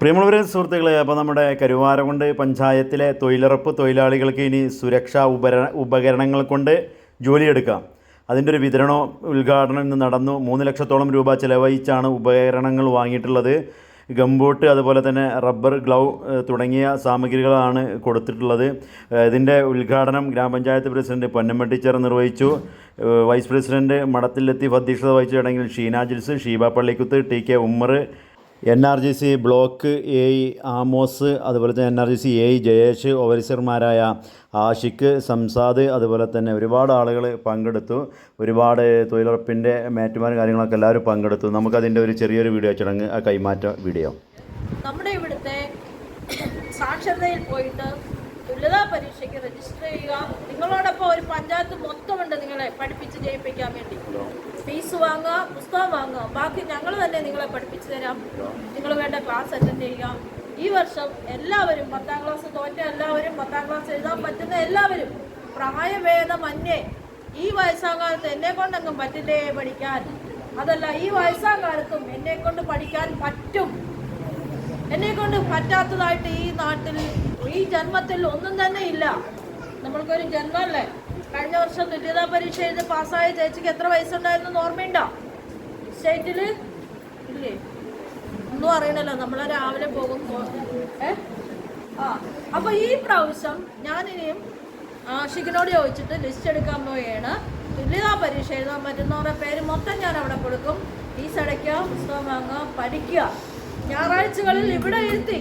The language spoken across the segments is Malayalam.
പ്രിയമുള്ളവരെ സുഹൃത്തുക്കളെ അപ്പോൾ നമ്മുടെ കരുവാരകുണ്ട് പഞ്ചായത്തിലെ തൊഴിലുറപ്പ് തൊഴിലാളികൾക്ക് ഇനി സുരക്ഷാ ഉപര ഉപകരണങ്ങൾ കൊണ്ട് ജോലിയെടുക്കാം. അതിന്റെ ഒരു വിതരണ ഉദ്ഘാടനം ഇന്ന് നടന്നു. മൂന്ന് ലക്ഷത്തോളം രൂപ ചിലവഴിച്ചാണ് ഉപകരണങ്ങൾ വാങ്ങിയിട്ടുള്ളത്. ഗംബോട്ട് അതുപോലെ തന്നെ റബ്ബർ ഗ്ലൗ തുടങ്ങിയ സാമഗ്രികളാണ് കൊടുത്തിട്ടുള്ളത്. ഇതിന്റെ ഉദ്ഘാടനം ഗ്രാമപഞ്ചായത്ത് പ്രസിഡന്റ് പൊന്നമ്മ ടീച്ചർ നിർവഹിച്ചു. വൈസ് പ്രസിഡന്റ് ലത്തീഫ് അധ്യക്ഷത വഹിച്ച ചടങ്ങിൽ Sheena Jils Sheeba Pallikkuth T K Ummer N R G C block A Amos അതുപോലെ തന്നെ N R G C A Jayesh ഓഫീസർമാരായ ആഷിഖ് സംസാദ് അതുപോലെ തന്നെ ഒരുപാട് ആളുകൾ പങ്കെടുത്തു. ഒരുപാട് തൊഴിലുറപ്പിന്റെ മാറ്റുമാരും കാര്യങ്ങളൊക്കെ എല്ലാവരും പങ്കെടുത്തു. നമുക്കതിന്റെ ഒരു ചെറിയൊരു വീഡിയോ ചടങ്ങ് ആ കൈമാറ്റ വീഡിയോ. നമ്മുടെ ഇവിടുത്തെ സാക്ഷരതയിൽ പോയിട്ട് തുല്യതാ പരീക്ഷയ്ക്ക് രജിസ്റ്റർ ചെയ്യുക. നിങ്ങളോടൊപ്പം ഒരു പഞ്ചായത്ത് മൊത്തമുണ്ട് നിങ്ങളെ പഠിപ്പിച്ച് ജയിപ്പിക്കാൻ വേണ്ടി. ഫീസ് വാങ്ങുക പുസ്തകം വാങ്ങുക. ബാക്കി ഞങ്ങൾ തന്നെ നിങ്ങളെ പഠിപ്പിച്ചു തരാം. നിങ്ങൾ വേണ്ട ക്ലാസ് അറ്റൻഡ് ചെയ്യുക. ഈ വർഷം എല്ലാവരും പത്താം ക്ലാസ് തോറ്റ എല്ലാവരും പത്താം ക്ലാസ് എഴുതാൻ പറ്റുന്ന എല്ലാവരും പ്രായഭേദമന്യേ ഈ വയസ്സാകാലത്ത് എന്നെ കൊണ്ടങ്ങും പറ്റില്ലേ പഠിക്കാൻ? അതല്ല ഈ വയസ്സാകാലത്തും എന്നെ കൊണ്ട് പഠിക്കാൻ പറ്റും. എന്നെ കൊണ്ട് പറ്റാത്തതായിട്ട് ഈ നാട്ടിൽ ഈ ജന്മത്തിൽ ഒന്നും തന്നെ ഇല്ല. നമ്മൾക്കൊരു ജന്മമല്ലേ കഴിഞ്ഞ വർഷം തുല്യതാ പരീക്ഷ എഴുതി പാസ്സായ ചേച്ചിക്ക് എത്ര വയസ്സുണ്ടായിരുന്നു ഓർമ്മയുണ്ടോ? സ്റ്റേറ്റിൽ ഇല്ലേ? ഒന്നും അറിയണല്ലോ നമ്മൾ രാവിലെ പോകും. ഏ? ആ അപ്പൊ ഈ പ്രാവശ്യം ഞാനിനിയും ആഷിഖിനോട് ചോദിച്ചിട്ട് ലിസ്റ്റ് എടുക്കാൻ പോവുകയാണ്. തുല്യതാ പരീക്ഷ എഴുതാൻ പറ്റുന്നവരുടെ പേര് മൊത്തം ഞാൻ അവിടെ കൊടുക്കും. ഫീസ് അടയ്ക്കുക പുസ്തകം വാങ്ങുക പഠിക്കുക. ഞായറാഴ്ചകളിൽ ഇവിടെ ഇരുത്തി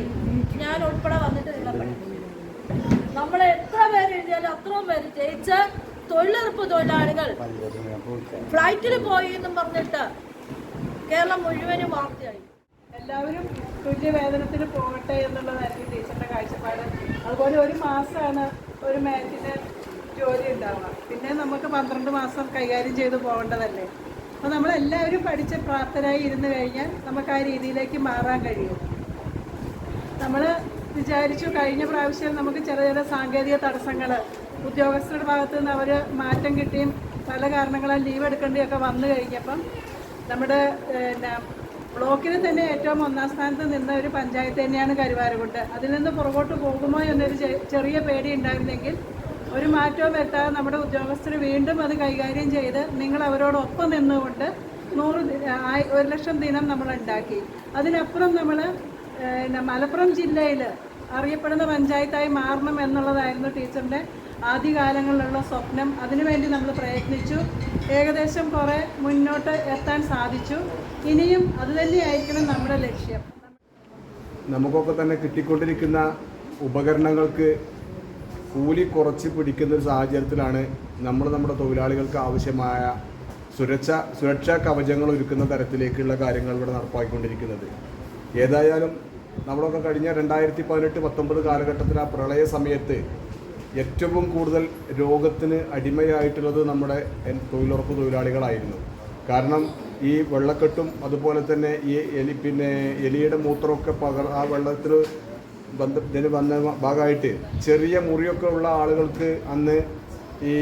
ഞാൻ ഉൾപ്പെടെ വന്നിട്ട് നിങ്ങളെ പഠിക്കും എഴുതിയാലും പരിചയിച്ച് തൊഴിലുറപ്പ് തൊഴിലാളികൾ. ഫ്ലൈറ്റിൽ പോയി എന്നും പറഞ്ഞിട്ട് കേരളം മുഴുവനും വാർത്തയായി. എല്ലാവരും തുല്യ വേതനത്തിന് പോകട്ടെ എന്നുള്ളതായിരിക്കും ടീച്ചറിന്റെ കാഴ്ചപ്പാട്. അതുപോലെ ഒരു മാസമാണ് ഒരു മാച്ചിന് ജോലി ഉണ്ടാവുക. പിന്നെ നമുക്ക് പന്ത്രണ്ട് മാസം കൈകാര്യം ചെയ്ത് പോകേണ്ടതല്ലേ? അപ്പോൾ നമ്മളെല്ലാവരും പഠിച്ച് പ്രാപ്തരായി ഇരുന്ന് കഴിഞ്ഞാൽ നമുക്ക് ആ രീതിയിലേക്ക് മാറാൻ കഴിയും. നമ്മൾ വിചാരിച്ചു കഴിഞ്ഞ പ്രാവശ്യം നമുക്ക് ചെറിയ ചെറിയ സാങ്കേതിക തടസ്സങ്ങൾ ഉദ്യോഗസ്ഥരുടെ ഭാഗത്തു നിന്ന് അവർ മാറ്റം കിട്ടിയും പല കാരണങ്ങളാൽ ലീവ് എടുക്കേണ്ടിയൊക്കെ വന്നു കഴിഞ്ഞപ്പം നമ്മുടെ പിന്നെ ബ്ലോക്കിൽ തന്നെ ഏറ്റവും ഒന്നാം സ്ഥാനത്ത് നിന്ന ഒരു പഞ്ചായത്ത് തന്നെയാണ് കരുവാരകുണ്ട്. അതിൽ നിന്ന് പുറകോട്ട് പോകുമോ എന്നൊരു ചെറിയ പേടി ഉണ്ടായിരുന്നെങ്കിൽ ഒരു മാറ്റവും വരുത്താതെ നമ്മുടെ ഉദ്യോഗസ്ഥർ വീണ്ടും അത് കൈകാര്യം ചെയ്ത് നിങ്ങൾ അവരോടൊപ്പം നിന്നുകൊണ്ട് നൂറ് ഒരു ലക്ഷം ദിനം നമ്മൾ ഉണ്ടാക്കി. അതിനപ്പുറം നമ്മൾ മലപ്പുറം ജില്ലയിൽ അറിയപ്പെടുന്ന പഞ്ചായത്തായി മാറണം എന്നുള്ളതായിരുന്നു ടീച്ചറിന്റെ ആദ്യകാലങ്ങളിലുള്ള സ്വപ്നം. അതിനുവേണ്ടി നമ്മൾ പ്രയത്നിച്ചു. ഏകദേശം കുറേ മുന്നോട്ട് എത്താൻ സാധിച്ചു. ഇനിയും അതുതന്നെയായിരിക്കണം നമ്മുടെ ലക്ഷ്യം. നമുക്കൊക്കെ തന്നെ കിട്ടിക്കൊണ്ടിരിക്കുന്ന ഉപകരണങ്ങൾക്ക് കൂലി കുറച്ച് പിടിക്കുന്ന ഒരു സാഹചര്യത്തിലാണ് നമ്മൾ നമ്മുടെ തൊഴിലാളികൾക്ക് ആവശ്യമായ സുരക്ഷ സുരക്ഷാ കവചങ്ങൾ ഒരുക്കുന്ന തരത്തിലേക്കുള്ള കാര്യങ്ങൾ ഇവിടെ നടപ്പാക്കിക്കൊണ്ടിരിക്കുന്നത്. ഏതായാലും നമ്മളൊക്കെ കഴിഞ്ഞ രണ്ടായിരത്തി പതിനെട്ട് പത്തൊമ്പത് കാലഘട്ടത്തിൽ ആ പ്രളയ സമയത്ത് ഏറ്റവും കൂടുതൽ രോഗത്തിന് അടിമയായിട്ടുള്ളത് നമ്മുടെ തൊഴിലുറപ്പ് തൊഴിലാളികളായിരുന്നു. കാരണം ഈ വെള്ളക്കെട്ടും അതുപോലെ തന്നെ ഈ എലി പിന്നെ എലിയുടെ മൂത്രമൊക്കെ പകർ ആ വെള്ളത്തിൽ ബന്ധ ഇതിന് വന്ന ഭാഗമായിട്ട് ചെറിയ മുറിയൊക്കെ ഉള്ള ആളുകൾക്ക് അന്ന് ഈ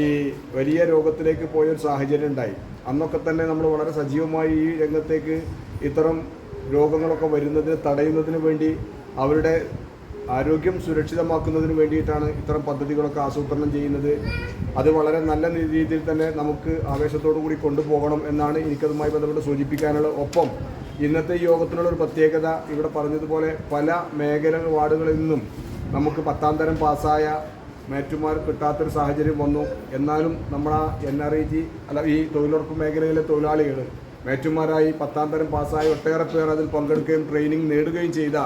വലിയ രോഗത്തിലേക്ക് പോയൊരു സാഹചര്യം ഉണ്ടായി. അന്നൊക്കെ തന്നെ നമ്മൾ വളരെ സജീവമായി ഈ രംഗത്തേക്ക് ഇത്തരം രോഗങ്ങളൊക്കെ വരുന്നതിന് തടയുന്നതിന് വേണ്ടി അവരുടെ ആരോഗ്യം സുരക്ഷിതമാക്കുന്നതിന് വേണ്ടിയിട്ടാണ് ഇത്തരം പദ്ധതികളൊക്കെ ആസൂത്രണം ചെയ്യുന്നത്. അത് വളരെ നല്ല രീതിയിൽ തന്നെ നമുക്ക് ആവേശത്തോടു കൂടി കൊണ്ടുപോകണം എന്നാണ് എനിക്കതുമായി ബന്ധപ്പെട്ട് സൂചിപ്പിക്കാനുള്ള ഒപ്പം. ഇന്നത്തെ യോഗത്തിനുള്ള ഒരു പ്രത്യേകത ഇവിടെ പറഞ്ഞതുപോലെ പല മേഖല വാർഡുകളിൽ നിന്നും നമുക്ക് പത്താം തരം പാസ്സായ മേറ്റുമാർ കിട്ടാത്തൊരു സാഹചര്യം വന്നു. എന്നാലും നമ്മൾ ആ എൻ ആർ ഐ ജി അല്ല ഈ തൊഴിലുറപ്പ് മേഖലയിലെ തൊഴിലാളികൾ മേറ്റുമാരായി പത്താം തരം പാസ്സായ ഒട്ടേറെ പേർ അതിൽ പങ്കെടുക്കുകയും ട്രെയിനിങ് നേടുകയും ചെയ്ത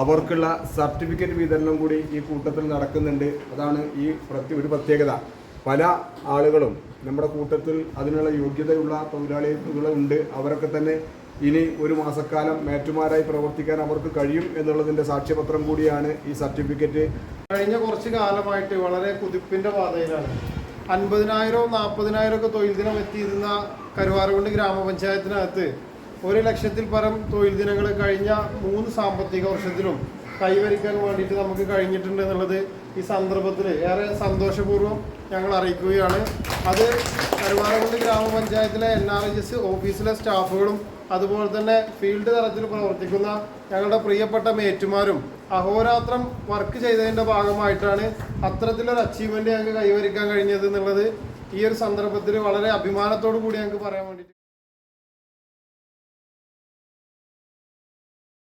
അവർക്കുള്ള സർട്ടിഫിക്കറ്റ് വിതരണം കൂടി ഈ കൂട്ടത്തിൽ നടക്കുന്നുണ്ട്. അതാണ് ഈ ഒരു പ്രത്യേകത. പല ആളുകളും നമ്മുടെ കൂട്ടത്തിൽ അതിനുള്ള യോഗ്യതയുള്ള തൊഴിലാളികളുണ്ട് അവരൊക്കെ തന്നെ ഇനി ഒരു മാസക്കാലം മേറ്റുമാരായി പ്രവർത്തിക്കാൻ അവർക്ക് കഴിയും എന്നുള്ളതിന്റെ സാക്ഷ്യപത്രം കൂടിയാണ് ഈ സർട്ടിഫിക്കറ്റ് കഴിഞ്ഞ കുറച്ച് കാലമായിട്ട് വളരെ കുതിപ്പിന്റെ പാതയിലാണ്. അൻപതിനായിരവും നാൽപ്പതിനായിരം ഒക്കെ തൊഴിൽ ദിനം എത്തിയിരുന്ന കരുവാറുകൊണ്ട് ഗ്രാമപഞ്ചായത്തിനകത്ത് ഒരു ലക്ഷത്തിൽ പരം തൊഴിൽ ദിനങ്ങൾ കഴിഞ്ഞ മൂന്ന് സാമ്പത്തിക വർഷത്തിലും കൈവരിക്കാൻ വേണ്ടിയിട്ട് നമുക്ക് കഴിഞ്ഞിട്ടുണ്ട് എന്നുള്ളത് ഈ സന്ദർഭത്തിൽ ഏറെ സന്തോഷപൂർവം ഞങ്ങൾ അറിയിക്കുകയാണ്. അത് കരുവാറുകൊണ്ട് ഗ്രാമപഞ്ചായത്തിലെ എൻ ആർ എച്ച് എസ് ഓഫീസിലെ സ്റ്റാഫുകളും അതുപോലെ തന്നെ ഫീൽഡ് തലത്തിൽ പ്രവർത്തിക്കുന്ന ഞങ്ങളുടെ പ്രിയപ്പെട്ട മേറ്റുമാരും അഹോരാത്രം വർക്ക് ചെയ്തതിന്റെ ഭാഗമായിട്ടാണ് അത്തരത്തിലൊരു അച്ചീവ്മെന്റ് ഞങ്ങൾക്ക് കൈവരിക്കാൻ കഴിഞ്ഞത് എന്നുള്ളത് ഈ ഒരു സന്ദർഭത്തിൽ വളരെ അഭിമാനത്തോടു കൂടി ഞങ്ങൾക്ക് പറയാൻ വേണ്ടി